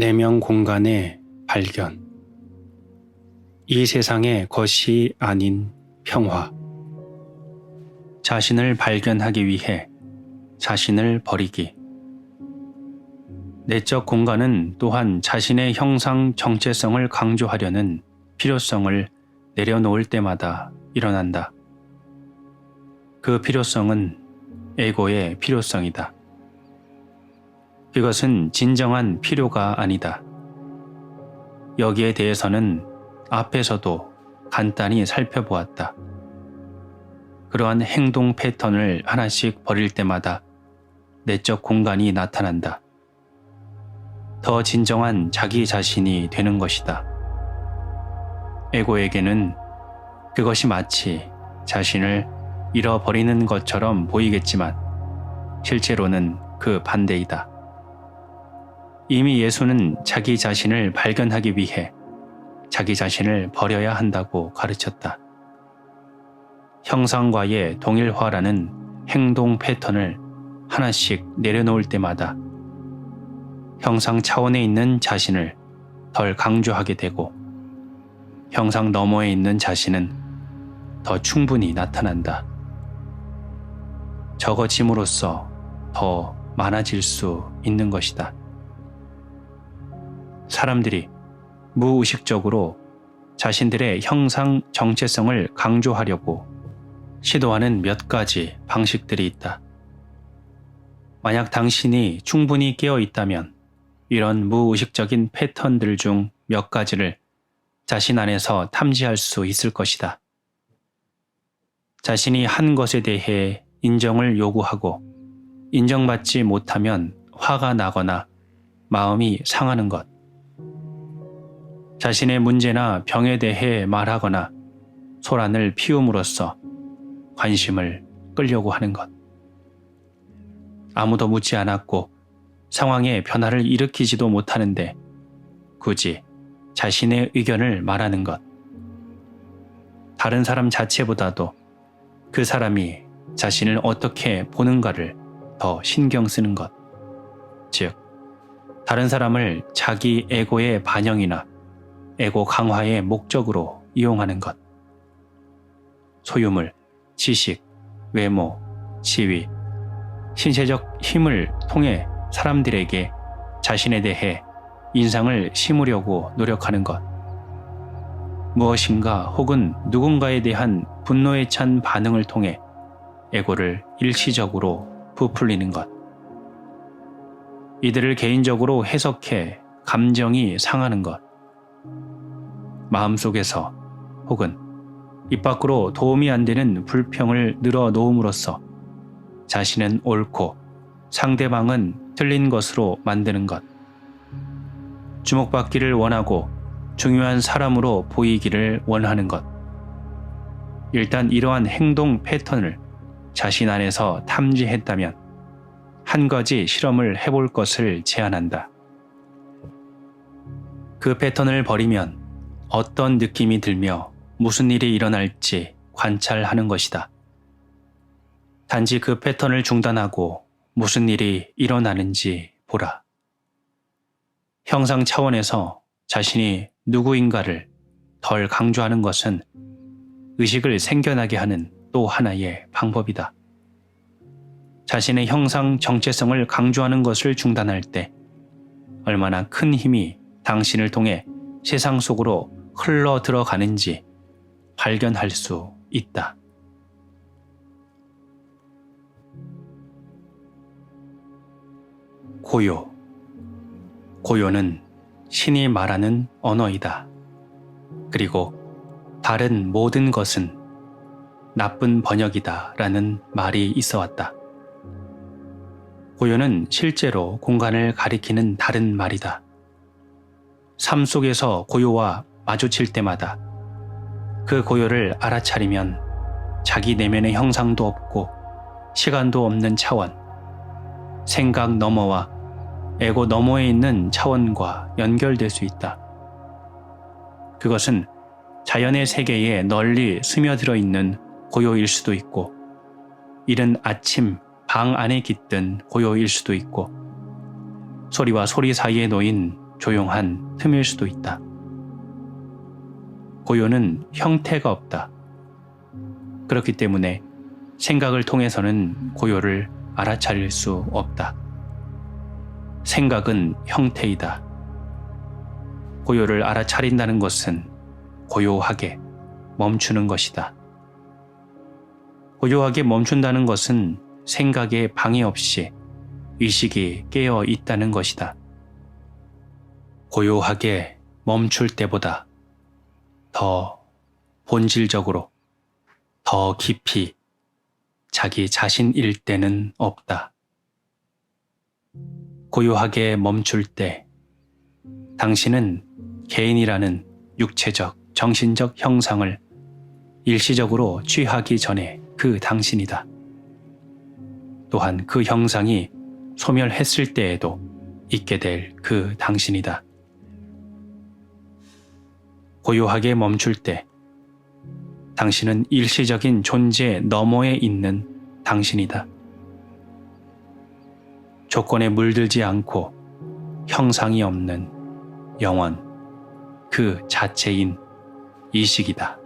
내면 공간의 발견. 이 세상의 것이 아닌 평화. 자신을 발견하기 위해 자신을 버리기. 내적 공간은 또한 자신의 형상 정체성을 강조하려는 필요성을 내려놓을 때마다 일어난다. 그 필요성은 에고의 필요성이다. 그것은 진정한 필요가 아니다. 여기에 대해서는 앞에서도 간단히 살펴보았다. 그러한 행동 패턴을 하나씩 버릴 때마다 내적 공간이 나타난다. 더 진정한 자기 자신이 되는 것이다. 에고에게는 그것이 마치 자신을 잃어버리는 것처럼 보이겠지만 실제로는 그 반대이다. 이미 예수는 자기 자신을 발견하기 위해 자기 자신을 버려야 한다고 가르쳤다. 형상과의 동일화라는 행동 패턴을 하나씩 내려놓을 때마다 형상 차원에 있는 자신을 덜 강조하게 되고 형상 너머에 있는 자신은 더 충분히 나타난다. 적어짐으로써 더 많아질 수 있는 것이다. 사람들이 무의식적으로 자신들의 형상 정체성을 강조하려고 시도하는 몇 가지 방식들이 있다. 만약 당신이 충분히 깨어 있다면 이런 무의식적인 패턴들 중 몇 가지를 자신 안에서 탐지할 수 있을 것이다. 자신이 한 것에 대해 인정을 요구하고 인정받지 못하면 화가 나거나 마음이 상하는 것. 자신의 문제나 병에 대해 말하거나 소란을 피움으로써 관심을 끌려고 하는 것. 아무도 묻지 않았고 상황에 변화를 일으키지도 못하는데 굳이 자신의 의견을 말하는 것. 다른 사람 자체보다도 그 사람이 자신을 어떻게 보는가를 더 신경 쓰는 것. 즉, 다른 사람을 자기 에고의 반영이나 에고 강화의 목적으로 이용하는 것. 소유물, 지식, 외모, 지위, 신체적 힘을 통해 사람들에게 자신에 대해 인상을 심으려고 노력하는 것. 무엇인가 혹은 누군가에 대한 분노에 찬 반응을 통해 에고를 일시적으로 부풀리는 것. 이들을 개인적으로 해석해 감정이 상하는 것. 마음속에서 혹은 입 밖으로 도움이 안 되는 불평을 늘어 놓음으로써 자신은 옳고 상대방은 틀린 것으로 만드는 것. 주목받기를 원하고 중요한 사람으로 보이기를 원하는 것. 일단 이러한 행동 패턴을 자신 안에서 탐지했다면 한 가지 실험을 해볼 것을 제안한다. 그 패턴을 버리면 어떤 느낌이 들며 무슨 일이 일어날지 관찰하는 것이다. 단지 그 패턴을 중단하고 무슨 일이 일어나는지 보라. 형상 차원에서 자신이 누구인가를 덜 강조하는 것은 의식을 생겨나게 하는 또 하나의 방법이다. 자신의 형상 정체성을 강조하는 것을 중단할 때 얼마나 큰 힘이 당신을 통해 세상 속으로 흘러 들어가는지 발견할 수 있다. 고요. 고요는 신이 말하는 언어이다. 그리고 다른 모든 것은 나쁜 번역이다 라는 말이 있어 왔다. 고요는 실제로 공간을 가리키는 다른 말이다. 삶 속에서 고요와 마주칠 때마다 그 고요를 알아차리면 자기 내면의 형상도 없고 시간도 없는 차원, 생각 너머와 에고 너머에 있는 차원과 연결될 수 있다. 그것은 자연의 세계에 널리 스며들어 있는 고요일 수도 있고, 이른 아침 방 안에 깃든 고요일 수도 있고, 소리와 소리 사이에 놓인 조용한 틈일 수도 있다. 고요는 형태가 없다. 그렇기 때문에 생각을 통해서는 고요를 알아차릴 수 없다. 생각은 형태이다. 고요를 알아차린다는 것은 고요하게 멈추는 것이다. 고요하게 멈춘다는 것은 생각에 방해 없이 의식이 깨어 있다는 것이다. 고요하게 멈출 때보다 더 본질적으로 더 깊이 자기 자신일 때는 없다. 고요하게 멈출 때 당신은 개인이라는 육체적, 정신적 형상을 일시적으로 취하기 전에 그 당신이다. 또한 그 형상이 소멸했을 때에도 있게 될 그 당신이다. 고요하게 멈출 때 당신은 일시적인 존재 너머에 있는 당신이다. 조건에 물들지 않고 형상이 없는 영원 그 자체인 이식이다.